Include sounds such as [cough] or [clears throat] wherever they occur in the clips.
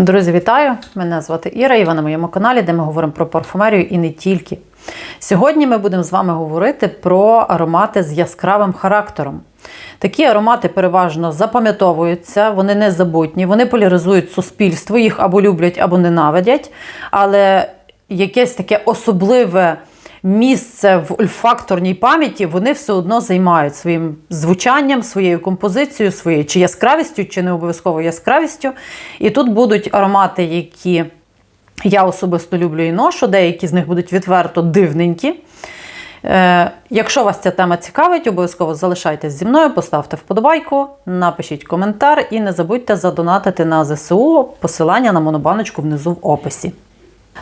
Друзі, вітаю! Мене звати Іра, і ви на моєму каналі, де ми говоримо про парфумерію і не тільки. Сьогодні ми будемо з вами говорити про аромати з яскравим характером. Такі аромати переважно запам'ятовуються, вони незабутні, вони поляризують суспільство, їх або люблять, або ненавидять. Але якесь таке особливе місце в ольфакторній пам'яті вони все одно займають своїм звучанням, своєю композицією, своєю чи яскравістю, чи не обов'язково яскравістю. І тут будуть аромати, які я особисто люблю і ношу, деякі з них будуть відверто дивненькі. Е, якщо вас ця тема цікавить, обов'язково залишайтесь зі мною, поставте вподобайку, напишіть коментар і не забудьте задонатити на ЗСУ посилання на монобаночку внизу в описі.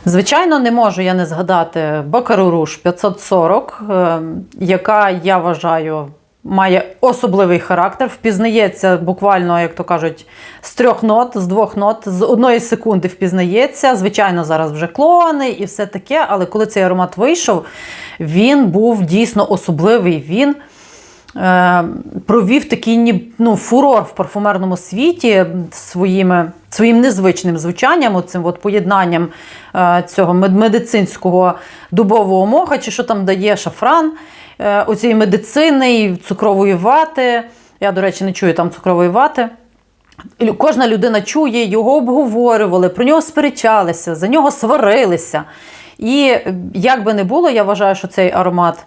Звичайно, не можу я не згадати Бакару Руш 540, е, яка, я вважаю, має особливий характер. Впізнається буквально, як то кажуть, з трьох нот, з двох нот, з одної секунди впізнається. Звичайно, зараз вже клони і все таке, але коли цей аромат вийшов, він був дійсно особливий. Він провів такий ну, фурор в парфумерному світі своїми, своїм незвичним звучанням, цим от поєднанням е, цього медицинського дубового моха, чи що там дає шафран, е, оцієї медицини, і цукрової вати. Я, до речі, не чую там цукрової вати. Кожна людина чує, його обговорювали, про нього сперечалися, за нього сварилися. І е, як би не було, я вважаю, що цей аромат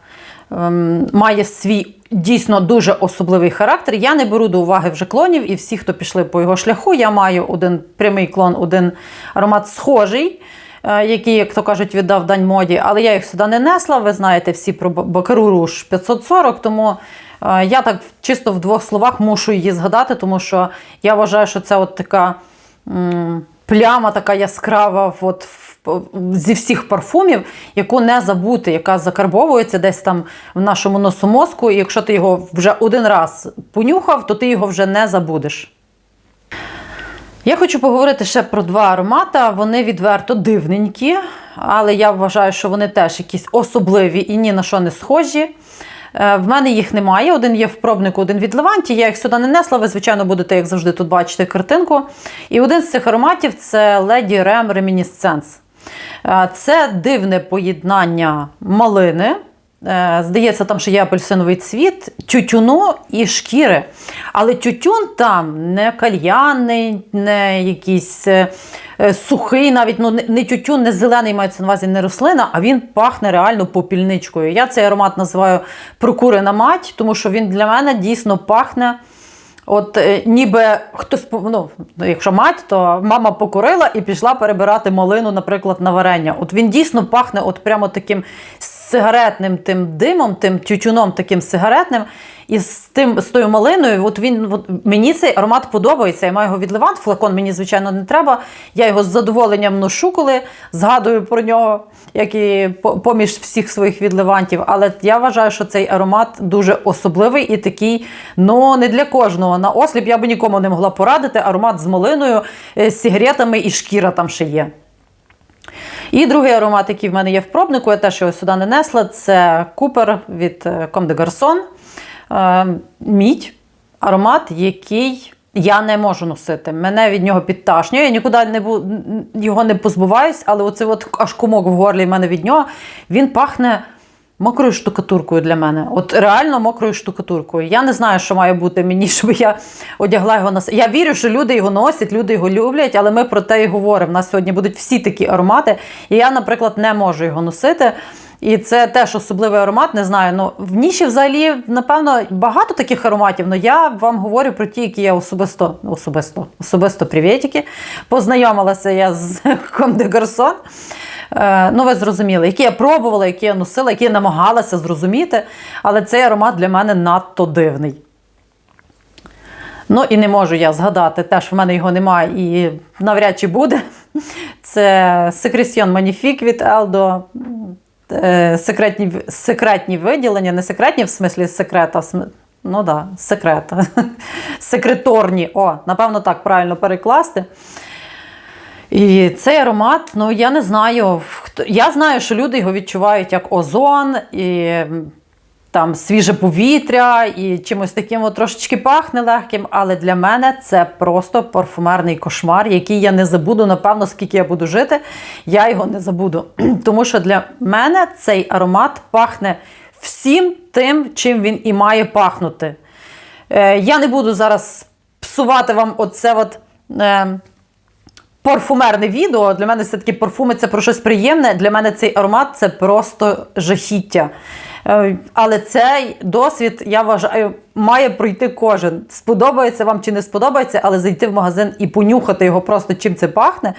має свій дійсно дуже особливий характер. Я не беру до уваги вже клонів і всі, хто пішли по його шляху. Я маю один прямий клон, один аромат схожий. е, Який, як то кажуть, віддав дань моді, але я їх сюди не несла. Ви знаєте всі про Ба- Бакару Руш 540, тому е, я так чисто в двох словах мушу її згадати, тому що я вважаю, що це от така м, пляма, така яскрава, от в- зі всіх парфумів, яку не забути, яка закарбовується десь там в нашому носомозку. І якщо ти його вже один раз понюхав, то ти його вже не забудеш. Я хочу поговорити ще про два аромата. Вони відверто дивненькі, але я вважаю, що вони теж якісь особливі і ні на що не схожі. Е, В мене їх немає. Один є в пробнику, один від Леванті. Я їх сюди не несла. Ви, звичайно, будете, як завжди, тут бачити картинку. І один з цих ароматів це Lady Rem Reminiscence. Е, Це дивне поєднання малини. Е, Здається, там ще є апельсиновий цвіт, тютюну і шкіри. Але тютюн там не кальянний, не якийсь е, сухий, навіть ну, не тютюн, не зелений мається на увазі, не рослина, а він пахне реально попільничкою. Я цей аромат називаю прокурена мать, тому що він для мене дійсно пахне. От е, ніби хтось, ну, якщо мать, то мама покурила і пішла перебирати малину, наприклад, на варення. От він дійсно пахне от прямо таким сигаретним тим димом, тим тютюном таким сигаретним. І з тим з тою малиною, от він от мені цей аромат подобається. Я маю його від Левант, флакон мені, звичайно, не треба. Я його з задоволенням ношу, коли згадую про нього, як і поміж всіх своїх від Левантів. Але я вважаю, що цей аромат дуже особливий і такий, ну не для кожного. На осліп я би нікому не могла порадити. Аромат з малиною, е, з сигаретами і шкіра там ще є. І другий аромат, який в мене є в пробнику, я теж його сюди не несла, це Купер від е, Comme de Garçon. Е, Мідь. Аромат, який я не можу носити. Мене від нього підташнює. Я нікуди не бу... його не позбуваюсь, але оцей от аж комок в горлі в мене від нього. Він пахне мокрою штукатуркою для мене. От реально мокрою штукатуркою. Я не знаю, що має бути мені, [laughs] щоб я одягла його на Я вірю, що люди його носять, люди його люблять, але ми про те і говоримо. У нас сьогодні будуть всі такі аромати. І я, наприклад, не можу його носити. І це теж особливий аромат. Не знаю. Ну в ніші взагалі, напевно, багато таких ароматів. але я вам говорю про ті, які я особисто, особисто, особисто привітики. Познайомилася я з [laughs] Comme de Е, Ну, ви зрозуміли, які я пробувала, які я носила, які я намагалася зрозуміти. Але цей аромат для мене надто дивний. Ну і не можу я згадати, теж в мене його немає і навряд чи буде. Це Secretion Magnifique від Eldo. Е, Секретні, секретні виділення, не секретні в смислі секрета, в см... ну да, секрет. [laughs] Секреторні. О, напевно, так правильно перекласти. І цей аромат, ну я не знаю. Я знаю, що люди його відчувають як озон. І там свіже повітря і чимось таким от трошечки пахне легким. Але для мене це просто парфумерний кошмар, який я не забуду. Напевно, скільки я буду жити, я його не забуду. [clears throat] Тому що для мене цей аромат пахне всім тим, чим він і має пахнути. Е, я не буду зараз псувати вам оце от. Е, парфумерне відео. Для мене все-таки парфуми це про щось приємне. Для мене цей аромат це просто жахіття. Е, Але цей досвід, я вважаю, має пройти кожен. Сподобається вам чи не сподобається, але зайти в магазин і понюхати його просто чим це пахне.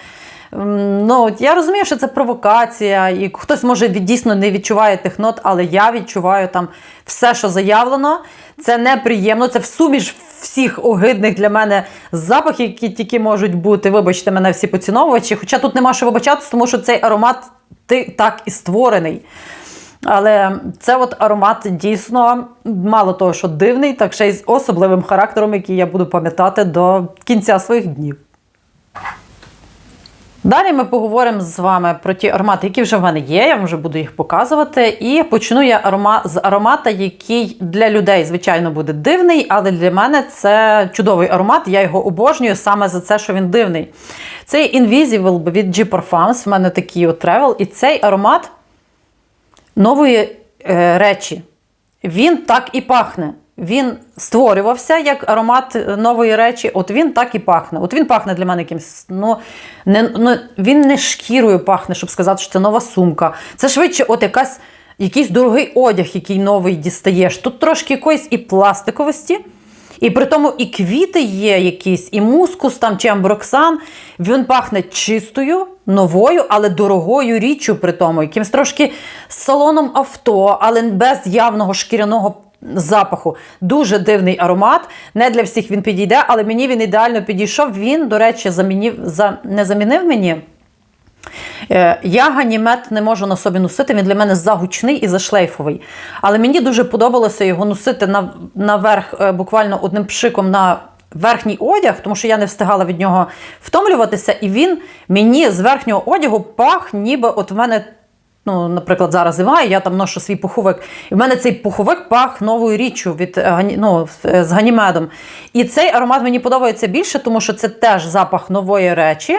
Ну, от я розумію, що це провокація, і хтось може дійсно не відчуває тих нот, але я відчуваю там все, що заявлено. Це неприємно. Це в суміш всіх огидних для мене запахів, які тільки можуть бути. Вибачте мене всі поціновувачі. Хоча тут нема що вибачатися, тому що цей аромат ти так і створений. Але це от аромат дійсно мало того, що дивний, так ще й з особливим характером, який я буду пам'ятати до кінця своїх днів. Далі ми поговоримо з вами про ті аромати, які вже в мене є. Я вам вже буду їх показувати. І почну я арома, з аромата, який для людей, звичайно, буде дивний, але для мене це чудовий аромат. Я його обожнюю саме за це, що він дивний. Цей Invisible від G Parfums, в мене такий от тревел. І цей аромат нової е, речі. Він так і пахне. Він створювався як аромат нової речі, от він так і пахне. От він пахне для мене якимось. Ну, не, ну, він не шкірою пахне, щоб сказати, що це нова сумка. Це швидше, от якась, якийсь дорогий одяг, який новий дістаєш. Тут трошки якоїсь і пластиковості. І при тому і квіти є якісь, і мускус там чи амброксан. Він пахне чистою, новою, але дорогою річчю при тому, якимось трошки салоном авто, але без явного шкіряного запаху. Дуже дивний аромат. Не для всіх він підійде, але мені він ідеально підійшов. Він, до речі, замінив, за, не замінив мені. Е, Я ганімет не можу на собі носити, він для мене загучний і зашлейфовий. Але мені дуже подобалося його носити на, наверх е, буквально одним пшиком на верхній одяг, тому що я не встигала від нього втомлюватися, і він мені з верхнього одягу пах, ніби от в мене. Ну, наприклад, зараз зима, і я там ношу свій пуховик. І в мене цей пуховик пах новою річчю від е, ну, з ганімедом. І цей аромат мені подобається більше, тому що це теж запах нової речі.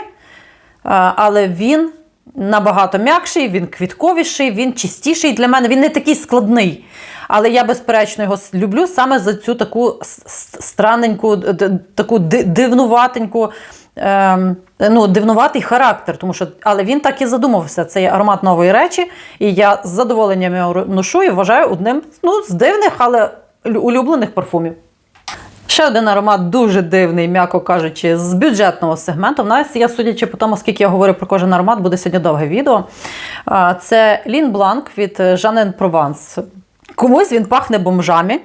Але він набагато м'якший, він квітковіший, він чистіший для мене. Він не такий складний. Але я, безперечно, його люблю саме за цю таку странненьку, таку дивнуватеньку, ем, ну, дивнуватий характер. Тому що, але він так і задумався. Це є аромат нової речі, і я з задоволенням його ношу і вважаю одним ну, з дивних, але улюблених парфумів. Ще один аромат дуже дивний, м'яко кажучи, з бюджетного сегменту. В нас, я судячи по тому, скільки я говорю про кожен аромат, буде сьогодні довге відео. Це Лін Бланк від Жанен Прованс. Комусь він пахне бомжами.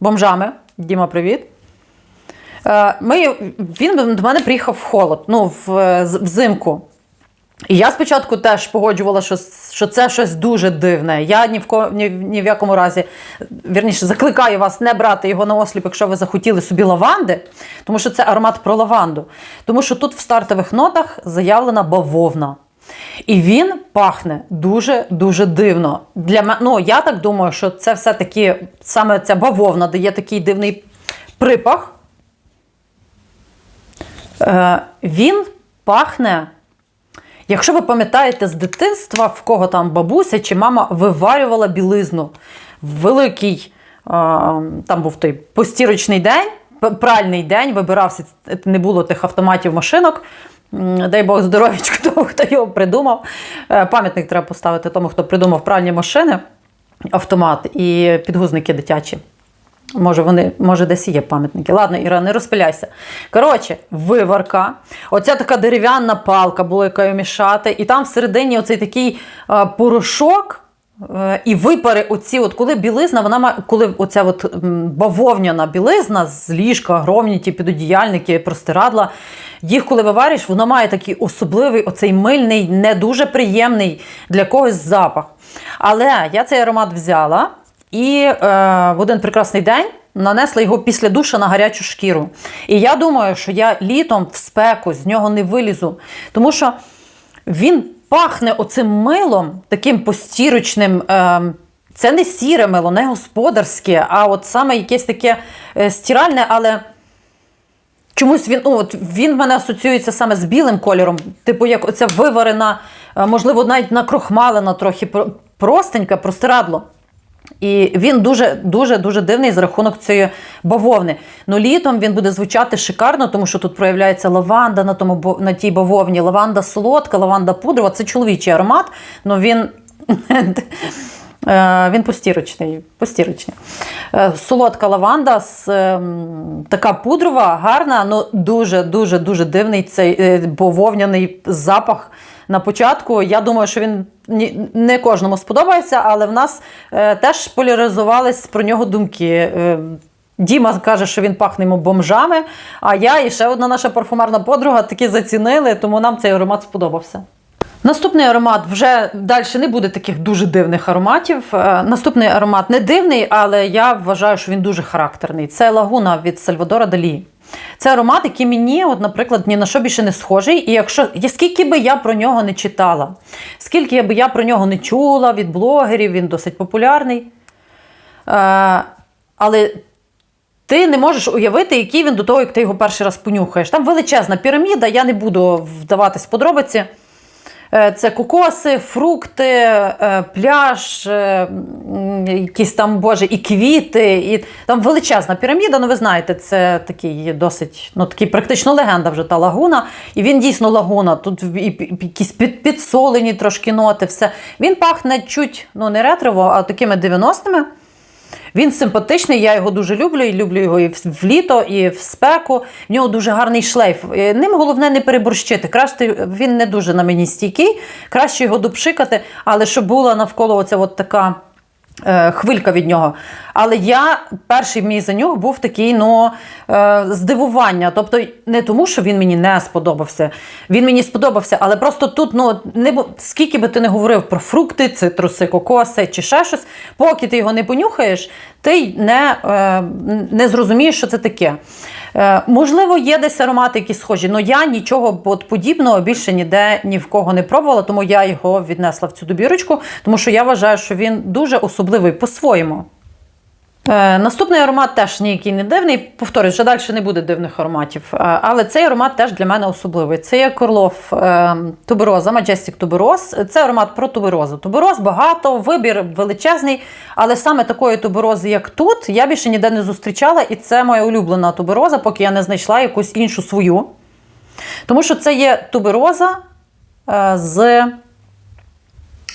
Бомжами. Діма, привіт. Е, Ми, він до мене приїхав в холод, ну, в, взимку. І я спочатку теж погоджувала, що, що це щось дуже дивне. Я ні в, ко, ні, ні в якому разі, вірніше, закликаю вас не брати його на осліп, якщо ви захотіли собі лаванди, тому що це аромат про лаванду. Тому що тут в стартових нотах заявлена бавовна. І він пахне дуже-дуже дивно. Для мене, ну, я так думаю, що це все-таки саме ця бавовна дає такий дивний припах. Е, він пахне. Якщо ви пам'ятаєте з дитинства, в кого там бабуся чи мама виварювала білизну великий, а, там був той постірочний день, пральний день, вибирався, не було тих автоматів машинок. Дай Бог здоров'ячку [laughs] тому, хто його придумав. Е, Пам'ятник треба поставити тому, хто придумав пральні машини, автомат і підгузники дитячі. Може, вони, може, десь є пам'ятники. Ладно, Іра, не розпиляйся. Коротше, виварка. Оця така дерев'яна палка була, якою мішати. І там всередині оцей такий е, порошок. е, І випари, оці, от коли білизна, вона коли оця от бавовняна білизна з ліжка, огромні ті підодіяльники, простирадла, їх коли вивариш, воно має такий особливий, оцей мильний, не дуже приємний для когось запах. Але я цей аромат взяла і е, в один прекрасний день нанесла його після душа на гарячу шкіру. І я думаю, що я літом в спеку з нього не вилізу, тому що він пахне оцим милом, таким постірочним. Е, Це не сіре мило, не господарське, а от саме якесь таке е, стиральне, але чомусь він, ну, от він в мене асоціюється саме з білим кольором. Типу, як оця виварена, е, можливо, навіть накрохмалена трохи про- простеньке простирадло. І він дуже дуже дуже дивний за рахунок цієї бавовни. Ну літом він буде звучати шикарно, тому що тут проявляється лаванда на тому на тій бавовні. Лаванда солодка, лаванда пудрова. Це чоловічий аромат. Ну він. [laughs] е, Він постірочний. постірочний. Е, Солодка лаванда, з, ем, така пудрова, гарна, ну дуже дуже дуже дивний цей е, бавовняний запах на початку. Я думаю, що він не кожному сподобається, але в нас е, теж поляризувались про нього думки. Е, Діма каже, що він пахне йому бомжами, а я і ще одна наша парфумерна подруга таки зацінили, тому нам цей аромат сподобався. Наступний аромат вже далі не буде таких дуже дивних ароматів. Е, Наступний аромат не дивний, але я вважаю, що він дуже характерний. Це лагуна від Сальвадора Далі. Це аромат, який мені, от, наприклад, ні на що більше не схожий. І якщо скільки би я про нього не читала, скільки би я про нього не чула від блогерів, він досить популярний. Е, але ти не можеш уявити, який він до того, як ти його перший раз понюхаєш. Там величезна піраміда, я не буду вдаватись в подробиці. Е, Це кокоси, фрукти, е, пляж, е, якісь там, боже, і квіти. І там величезна піраміда. Ну, ви знаєте, це такий досить, ну такий практично легенда вже та лагуна. І він дійсно лагуна. Тут і, якісь під, підсолені трошки ноти, все. Він пахне чуть, ну не ретрово, а такими 90-ми. Він симпатичний, я його дуже люблю, і люблю його і в літо, і в спеку. В нього дуже гарний шлейф. Е, Ним головне не переборщити. Краще він не дуже на мені стійкий, краще його допшикати, але щоб була навколо оця от така. Е, Хвилька від нього. Але я перший мій занюх був такий ну, е, здивування. Тобто, не тому, що він мені не сподобався. Він мені сподобався, але просто тут, ну, не, скільки би ти не говорив про фрукти, цитруси, кокоси чи ще щось, поки ти його не понюхаєш, ти не, е, не зрозумієш, що це таке. Е, можливо, є десь аромати, які схожі, але я нічого от подібного більше ніде ні в кого не пробувала, тому я його віднесла в цю добірочку, тому що я вважаю, що він дуже особливий по-своєму. Е, наступний аромат теж ніякий не дивний. Повторюсь, вже далі не буде дивних ароматів. Е, але цей аромат теж для мене особливий. Це є Корлов е, тубероза, Majestic тубероз. Це аромат про туберозу. Тубероз багато, вибір величезний, але саме такої туберози, як тут, я більше ніде не зустрічала, і це моя улюблена тубероза, поки я не знайшла якусь іншу свою. Тому що це є тубероза з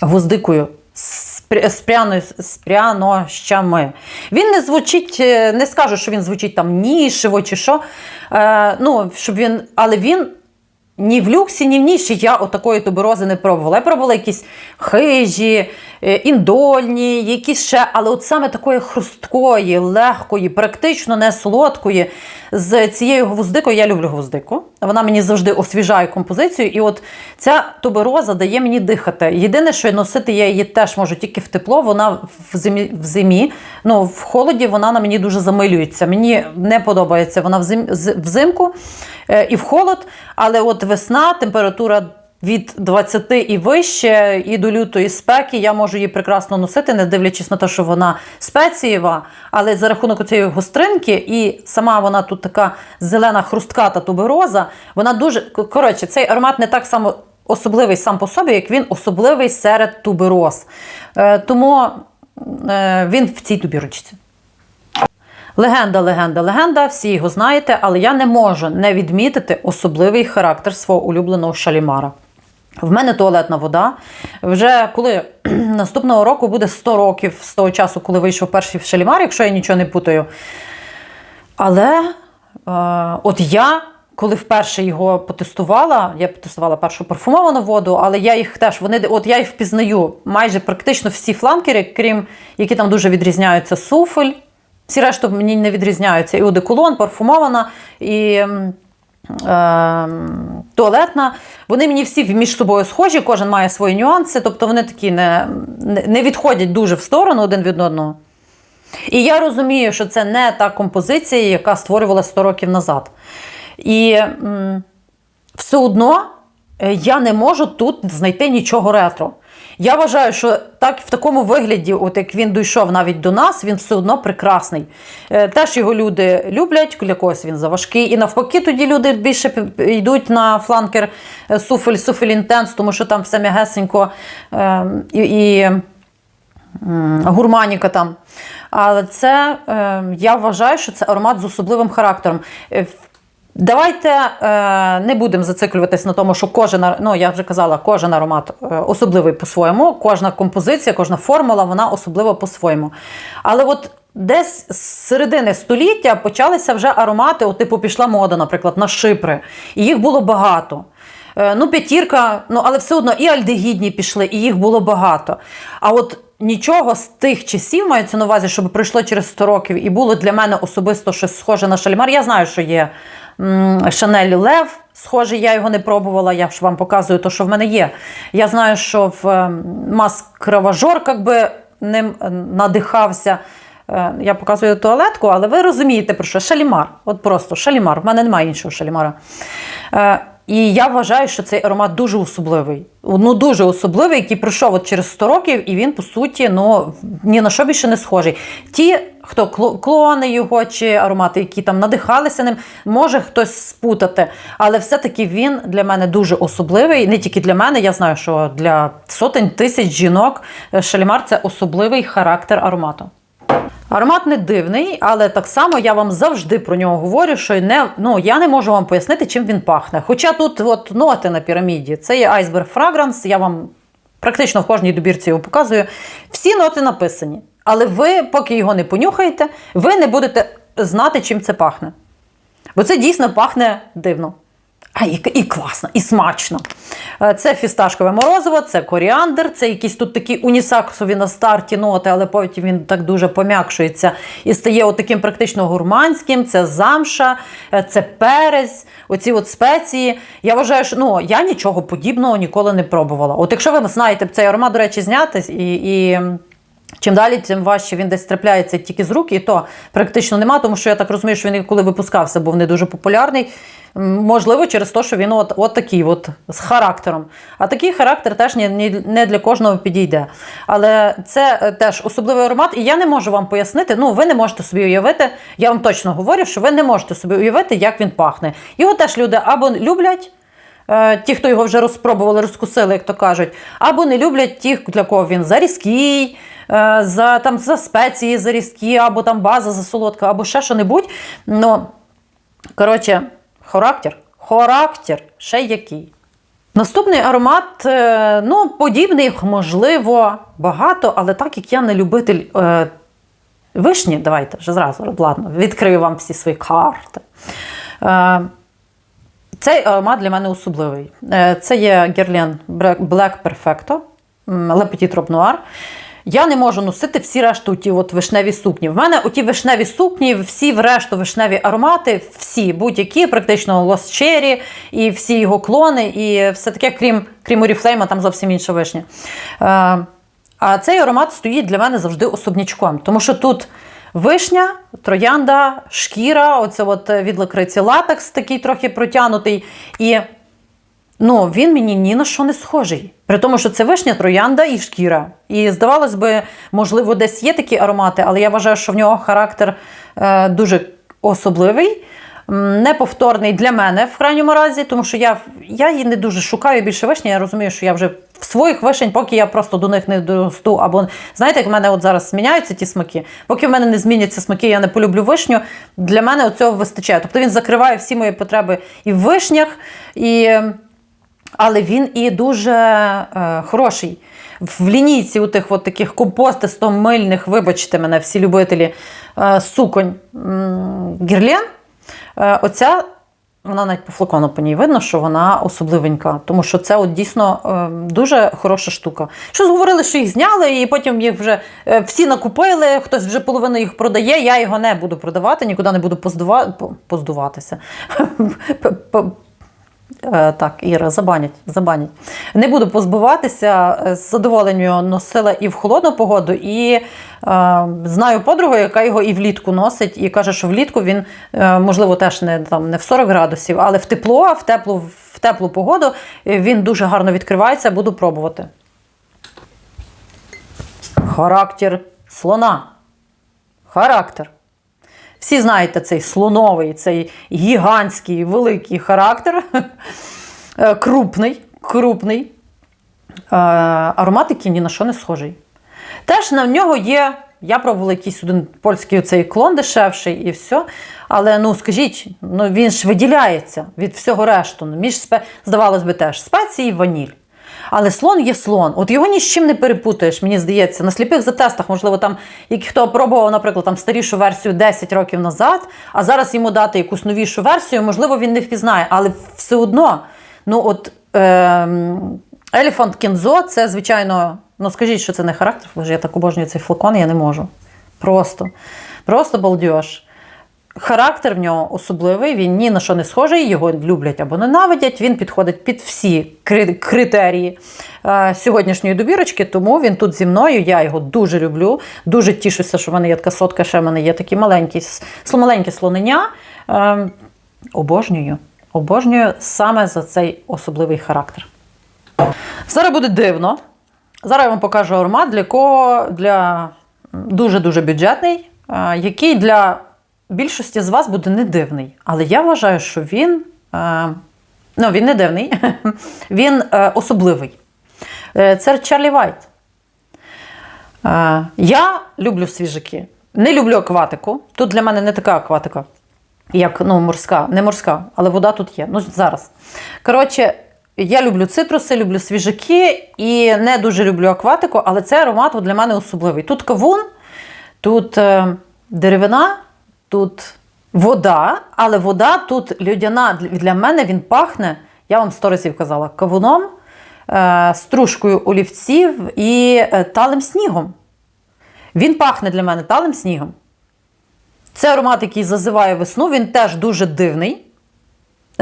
гвоздикою. З пря- з пряно- прянощами. Він не звучить, е, не скажу, що він звучить там нішево чи що. Е, ну, щоб він, але він ні в люксі, ні в ніші я отакої туберози не пробувала. Я пробувала якісь хижі, е, індольні, якісь ще, але от саме такої хрусткої, легкої, практично не солодкої. З цією гвоздикою я люблю гвоздику. Вона мені завжди освіжає композицію. І от ця тубероза дає мені дихати. Єдине, що носити я її теж можу тільки в тепло. Вона в зимі, в зимі, ну в холоді вона на мені дуже замилюється. Мені не подобається вона взимку е, і в холод, але от весна, температура. Від 20 і вище, і до лютої спеки я можу її прекрасно носити, не дивлячись на те, що вона спецієва, але за рахунок цієї гостринки, і сама вона тут така зелена хрустката тубероза, вона дуже коротше, цей аромат не так само особливий сам по собі, як він особливий серед тубероз. Е, тому е, він в цій тубірочці. Легенда, легенда, легенда, всі його знаєте, але я не можу не відмітити особливий характер свого улюбленого шалімара. В мене туалетна вода. Вже коли [clears throat] наступного року буде 100 років з того часу, коли вийшов перший шалімар, якщо я нічого не путаю. Але е, от я, коли вперше його потестувала, я потестувала першу парфумовану воду, але я їх теж, вони, от я їх впізнаю майже практично всі фланкери, крім які там дуже відрізняються суфель. Всі решту мені не відрізняються. І одеколон, парфумована, і туалетна. Вони мені всі між собою схожі, кожен має свої нюанси, тобто вони такі не, не відходять дуже в сторону один від одного. І я розумію, що це не та композиція, яка створювалася 100 років назад. І все одно е, я не можу тут знайти нічого ретро. Я вважаю, що так в такому вигляді, от як він дійшов навіть до нас, він все одно прекрасний. Е, Теж його люди люблять, для когось він заважкий. І навпаки, тоді люди більше йдуть на фланкер е, суфель, суфель інтенс, тому що там все м'ягесенько е, і, і гурманіка там. Але це е, я вважаю, що це аромат з особливим характером. Давайте е, не будемо зациклюватись на тому, що кожен, ну я вже казала, кожен аромат е, особливий по-своєму, кожна композиція, кожна формула, вона особлива по-своєму. Але от десь з середини століття почалися вже аромати, от, типу пішла мода, наприклад, на шипри. І їх було багато. Е, Ну, п'ятірка, ну але все одно і альдегідні пішли, і їх було багато. А от нічого з тих часів мається на увазі, щоб пройшло через 100 років і було для мене особисто щось схоже на шальмар. Я знаю, що є Шанель Лев, Схоже, я його не пробувала. Я ж вам показую те, що в мене є. Я знаю, що в ем, Мас би ним е, надихався. Е, Я показую туалетку, але ви розумієте про що? Шалімар. От просто шалімар. В мене немає іншого шалімара. І я вважаю, що цей аромат дуже особливий. Ну, дуже особливий, який пройшов от через 100 років, і він, по суті, ну, ні на що більше не схожий. Ті, хто кло- клони його чи аромати, які там надихалися ним, може хтось спутати. Але все-таки він для мене дуже особливий. Не тільки для мене, я знаю, що для сотень тисяч жінок е, шалімар це особливий характер аромату. Аромат не дивний, але так само я вам завжди про нього говорю, що не, ну, я не можу вам пояснити, чим він пахне. Хоча тут от, ноти на піраміді, це є Iceberg Fragrance, я вам практично в кожній добірці його показую. Всі ноти написані. Але ви, поки його не понюхаєте, ви не будете знати, чим це пахне. Бо це дійсно пахне дивно. А і, і класно, і смачно. Е, Це фісташкове морозиво, це коріандр, це якісь тут такі унісаксові на старті ноти, але потім він так дуже пом'якшується і стає таким практично гурманським. Це замша, е, це перець, оці от спеції. Я вважаю, що ну, я нічого подібного ніколи не пробувала. От якщо ви знаєте цей аромат, до речі, зняти і. і Чим далі, тим важче він десь трапляється тільки з рук, і то практично нема, тому що я так розумію, що він коли випускався, був не дуже популярний. Можливо, через те, що він от, от такий, от, з характером. А такий характер теж ні, не для кожного підійде. Але це е, теж особливий аромат, і я не можу вам пояснити. Ну, ви не можете собі уявити. Я вам точно говорю, що ви не можете собі уявити, як він пахне. Його теж люди або люблять. Е, Ті, хто його вже розпробували, розкусили, як то кажуть, або не люблять ті, для кого він зарізкий, е, за, там, за спеції зарізкі, або там база за солодка, або ще що-небудь. Ну, коротше, характер, характер, ще який. Наступний аромат, е, ну, подібний, можливо, багато, але так як я не любитель е, вишні, давайте вже зразу, ладно, відкрию вам всі свої карти. Е, цей аромат для мене особливий. Е, Це є Guerlain Black Perfecto, Le Petit Trop Noir. Я не можу носити всі решту ті от вишневі сукні. В мене оті вишневі сукні, всі в решту вишневі аромати, всі будь-які, практично Lost Cherry і всі його клони, і все таке, крім, крім Oriflame, там зовсім інша вишня. Е, А цей аромат стоїть для мене завжди особнячком, тому що тут вишня, троянда, шкіра, оце от від лакриці латекс такий трохи протягнутий. І ну, він мені ні на що не схожий. При тому, що це вишня, троянда і шкіра. І здавалось би, можливо, десь є такі аромати, але я вважаю, що в нього характер е, дуже особливий. Неповторний для мене в крайньому разі, тому що я, я її не дуже шукаю більше вишні. Я розумію, що я вже своїх вишень, поки я просто до них не досту. Або знаєте, як в мене от зараз зміняються ті смаки. Поки в мене не зміняться смаки, я не полюблю вишню. Для мене цього вистачає. Тобто він закриває всі мої потреби і в вишнях, і але він і дуже е, хороший. В лінійці у тих от таких компостисто-мильних, вибачте мене, всі любителі е, суконь гірлен. Е, оця, вона навіть по флакону по ній видно, що вона особливенька, тому що це от дійсно е, дуже хороша штука. Щось говорили, що їх зняли, і потім їх вже е, всі накупили, хтось вже половину їх продає. Я його не буду продавати, нікуди не буду поздува... поздуватися. [laughs] Е, Так, Іра, забанять, забанять. Не буду позбуватися, е, з задоволенням носила і в холодну погоду, і е, знаю подругу, яка його і влітку носить, і каже, що влітку він, е, можливо, теж не, там, не в 40 градусів, але в тепло, в теплу, в в теплу погоду. Е, Він дуже гарно відкривається, буду пробувати. Характер слона. Характер. Всі знаєте цей слоновий, цей гігантський великий характер. Е, Крупний, крупний. Е, Аромат, який ні на що не схожий. Теж на нього є. Я пробувала якийсь один польський цей клон дешевший і все. Але ну скажіть, ну він ж виділяється від всього решту. Ну, Між спе... здавалось би, теж спеції і ваніль. Але слон є слон. От його ні з чим не перепутаєш, мені здається. На сліпих затестах, можливо, там, як хто пробував, наприклад, там старішу версію 10 років назад, а зараз йому дати якусь новішу версію, можливо, він не впізнає. Але все одно, ну от ем, Елефант Кінзо це, звичайно, ну скажіть, що це не характер, бо ж я так обожнюю цей флакон, я не можу. Просто, просто балдеж. Характер в нього особливий, він ні на що не схожий, його люблять або ненавидять. Він підходить під всі критерії е, сьогоднішньої добірочки, тому він тут зі мною. Я його дуже люблю. Дуже тішуся, що в мене є така сотка, ще в мене є такі маленькі, маленьке слонення. Е, обожнюю. Обожнюю саме за цей особливий характер. Зараз буде дивно. Зараз я вам покажу аромат, для кого для дуже-дуже бюджетний, е, який для більшості з вас буде не дивний. Але я вважаю, що він, е, ну, він не дивний, [laughs] він е, особливий. Е, Це Чарлі Вайт. Я люблю свіжаки. Не люблю акватику. Тут для мене не така акватика, як ну, морська, не морська, але вода тут є. Ну, зараз. Коротше, я люблю цитруси, люблю свіжаки і не дуже люблю акватику, але цей аромат для мене особливий. Тут кавун, тут е, деревина, тут вода, але вода тут людяна. Для- мене він пахне, я вам сто разів казала, кавуном, е, стружкою олівців і е, талим снігом. Він пахне для мене талим снігом. Це аромат, який зазиває весну, він теж дуже дивний.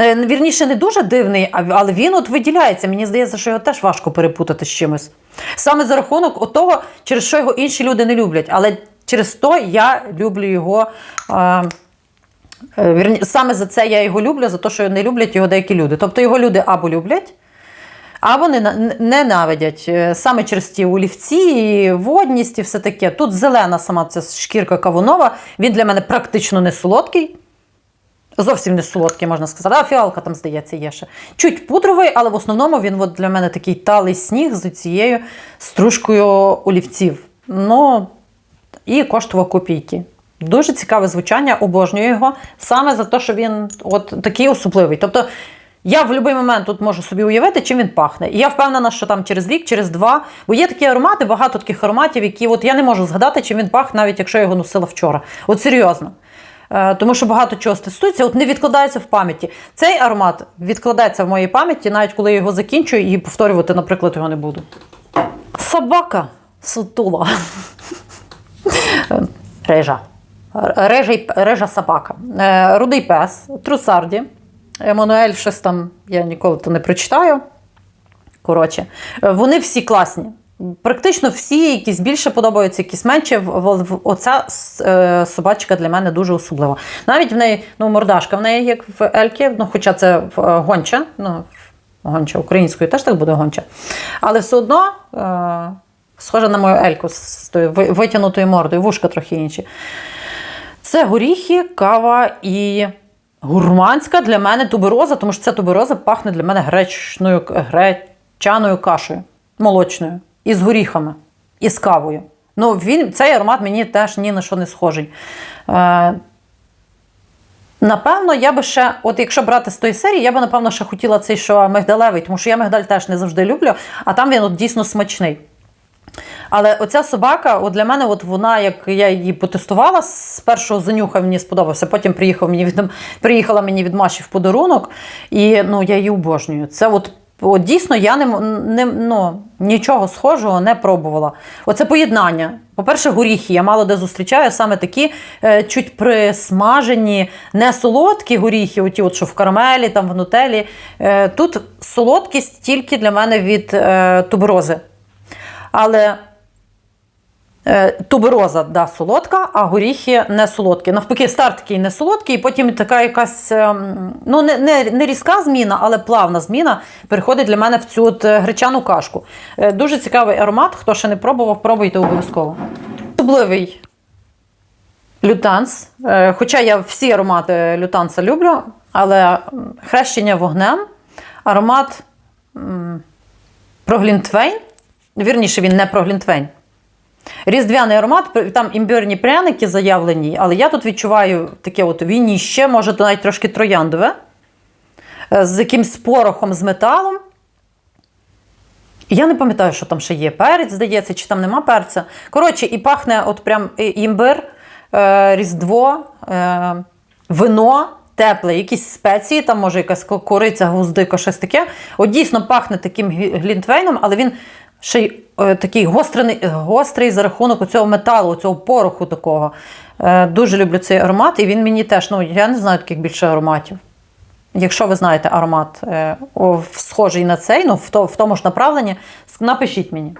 Е, Вірніше, не дуже дивний, але він от виділяється. Мені здається, що його теж важко перепутати з чимось. Саме за рахунок того, через що його інші люди не люблять. Але через то я люблю його. Е, саме за це я його люблю, за те, що не люблять його деякі люди. Тобто його люди або люблять, або не- не- ненавидять. Е, Саме через ті олівці, і водність і все таке. Тут зелена сама ця шкірка кавунова. Він для мене практично не солодкий. Зовсім не солодкий, можна сказати. А фіалка там, здається, є ще. Чуть пудровий, але в основному він от для мене такий талий сніг з цією стружкою олівців. Ну, і коштував копійки. Дуже цікаве звучання, обожнюю його. Саме за те, що він от такий особливий. Тобто я в будь-який момент тут можу собі уявити, чим він пахне. І я впевнена, що там через рік, через два. Бо є такі аромати, багато таких ароматів, які от я не можу згадати, чим він пахне, навіть якщо я його носила вчора. От серйозно. Е, Тому що багато чого стосується, от не відкладається в пам'яті. Цей аромат відкладається в моїй пам'яті, навіть коли я його закінчую і повторювати, наприклад, його не буду. Собака сутула. Режа. Режа, режа собака. Е, Рудий пес, трусарді. Еммануель, щось там я ніколи то не прочитаю. Коротше, е, вони всі класні. Практично всі, якісь більше подобаються, якісь менше. Оця е, собачка для мене дуже особлива. Навіть в неї, ну, мордашка в неї, як в Ельки, ну, хоча це е, гонча, ну, гонча українською теж так буде гонча. Але все одно е, схожа на мою Ельку з тою витягнутою мордою, вушка трохи інші. Це горіхи, кава і гурманська для мене тубероза, тому що ця тубероза пахне для мене гречною, гречаною кашею, молочною, і з горіхами, і з кавою. Ну, він, цей аромат мені теж ні на що не схожий. Е, Напевно, я би ще, от якщо брати з тої серії, я би, напевно, ще хотіла цей, що мигдалевий, тому що я мигдаль теж не завжди люблю, а там він от дійсно смачний. Але оця собака, от для мене, от вона, як я її потестувала, з першого занюха мені сподобався. Потім приїхав мені від, приїхала мені від Маші в подарунок, і ну, я її обожнюю. Це от, от дійсно я не, не, ну, нічого схожого не пробувала. Оце поєднання. По-перше, горіхи. Я мало де зустрічаю саме такі е, чуть присмажені, не солодкі горіхи, оті, от, що в карамелі, там в нутелі. Е, тут солодкість тільки для мене від е, туберози. Але Тубероза да, солодка, а горіхи не солодкі. Навпаки, старт такий не солодкий, і потім така якась ем, ну, не, не, не різка зміна, але плавна зміна переходить для мене в цю от е, гречану кашку. Е, Дуже цікавий аромат. Хто ще не пробував, пробуйте обов'язково. Особливий лютанс. Е, Хоча я всі аромати лютанса люблю, але хрещення вогнем, аромат про глінтвейн. Вірніше, він не про глінтвейн. Різдвяний аромат, там імбирні пряники заявлені, але я тут відчуваю таке от вініще, може то навіть трошки трояндове, е, з якимсь порохом з металом. Я не пам'ятаю, що там ще є. Перець, здається, чи там нема перця. Коротше, і пахне от прям і- імбир, е, різдво, е, вино. Тепле, якісь спеції, там може якась ко- кориця, гвоздика, щось таке. От дійсно пахне таким глінтвейном, але він ще й е, такий гострений, гострий за рахунок цього металу, цього пороху такого. Е, дуже люблю цей аромат, і він мені теж, ну я не знаю таких більше ароматів. Якщо ви знаєте аромат е, схожий на цей, ну в, то, в тому ж направленні, напишіть мені.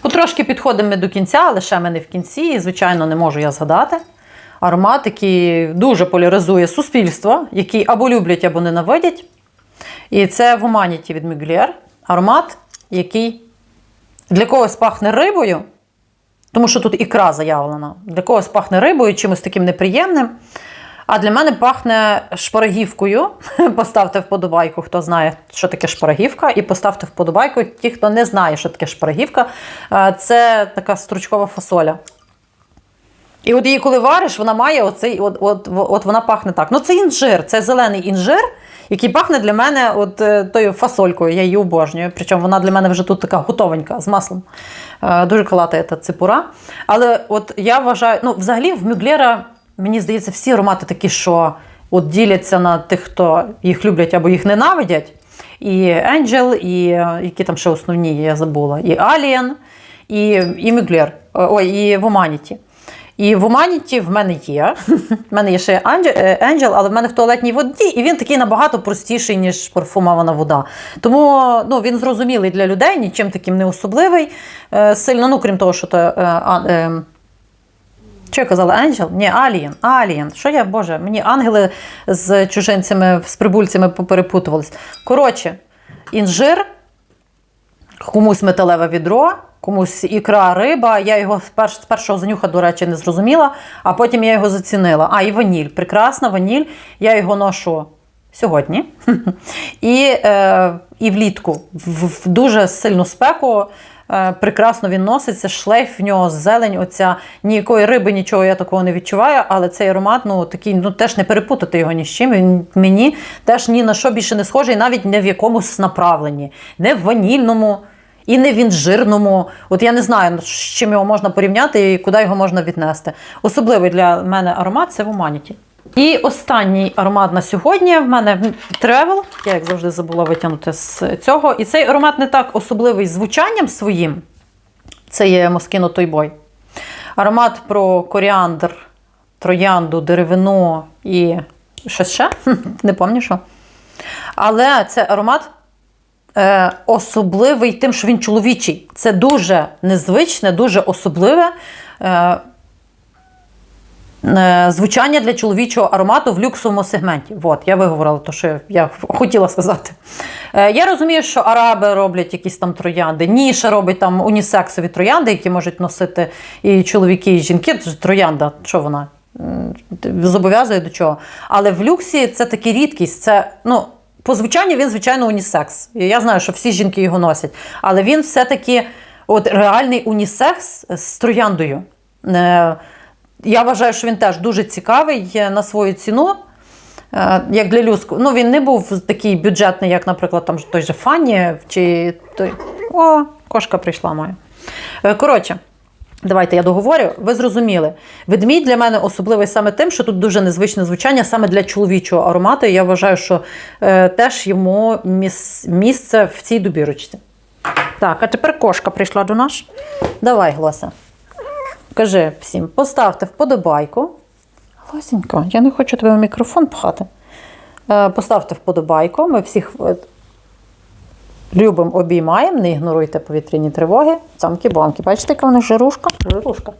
Потрошки підходимо до кінця, але ще ми не в кінці, і, звичайно, не можу я згадати. Аромат, який дуже поляризує суспільство, який або люблять, або ненавидять. І це в Humanity від Mugler. Аромат, який для когось пахне рибою, тому що тут ікра заявлена. Для когось пахне рибою, чимось таким неприємним. А для мене пахне шпарагівкою. [laughs] Поставте вподобайку, хто знає, що таке шпарагівка, і поставте вподобайку ті, хто не знає, що таке шпарагівка. Е, Це така стручкова фасоля. І от її, коли вариш, вона має оцей, от, от, от вона пахне так. Ну, це інжир, це зелений інжир, який пахне для мене от е, тою фасолькою. Я її обожнюю. Причому вона для мене вже тут така готовенька з маслом. Е, Дуже калата та ципура. Але от я вважаю, ну, взагалі в Мюглера, мені здається, всі аромати такі, що от діляться на тих, хто їх люблять або їх ненавидять. І Angel, і е, які там ще основні, я забула, і Alien, і, і Мюглер, ой, і Воманіті. І в Уманіті в мене є. [laughs] В мене є ще Анджел, Angel, але в мене в туалетній воді, і він такий набагато простіший, ніж парфумована вода. Тому ну, він зрозумілий для людей, нічим таким не особливий. Е, Сильно, ну крім того, що то. Е, е, що я казала, Angel? Ні, Alien. Alien. Що я, Боже, мені ангели з чужинцями, з прибульцями поперепутувались. Коротше, інжир, комусь металеве відро, комусь ікра риба. Я його з перш- з першого занюха, до речі, не зрозуміла, а потім я його зацінила. А, і ваніль. Прекрасна ваніль. Я його ношу сьогодні. [laughs] І, е, і влітку в, в дуже сильну спеку. Е, Прекрасно він носиться, шлейф в нього, зелень, оця ніякої риби, нічого я такого не відчуваю, але цей аромат, ну такий, ну теж не перепутати його ні з чим. Він мені теж ні на що більше не схожий, навіть не в якомусь направленні, не в ванільному і не в інжирному. От я не знаю, з чим його можна порівняти і куди його можна віднести. Особливий для мене аромат це в Humanity. І останній аромат на сьогодні в мене Travel. Я, як завжди, забула витягнути з цього. І цей аромат не так особливий звучанням своїм. Це є Toy Boy. Аромат про коріандр, троянду, деревину і щось ще. [laughs] Не пам'ятаю що. Але це аромат е, особливий тим, що він чоловічий. Це дуже незвичне, дуже особливе. Е, е, Звучання для чоловічого аромату в люксовому сегменті. От, я виговорила те, що я хотіла сказати. Е, Я розумію, що араби роблять якісь там троянди. Ніша робить там унісексові троянди, які можуть носити і чоловіки, і жінки. Це троянда, що вона? Зобов'язує до чого. Але в люксі це таки рідкість. Це, ну, по звучанню він, звичайно, унісекс. Я знаю, що всі жінки його носять. Але він все-таки от реальний унісекс з трояндою. Е, Я вважаю, що він теж дуже цікавий на свою ціну. Е, Як для люску. Ну, він не був такий бюджетний, як, наприклад, там той же Фанні чи той. О, кошка прийшла моя. Е, Коротше. Давайте я договорю. Ви зрозуміли. Ведмідь для мене особливий саме тим, що тут дуже незвичне звучання саме для чоловічого аромату. І я вважаю, що е, теж йому міс- місце в цій добірочці. Так, а тепер кошка прийшла до нас. Давай, Глося. Кажи всім, поставте вподобайку. Гласенько, я не хочу тебе в мікрофон пхати. Е, Поставте вподобайку. Ми всіх. Любимо, обіймаємо, не ігноруйте повітряні тривоги. Цамки-бамки. Бачите, яка в них жирушка? Жирушка.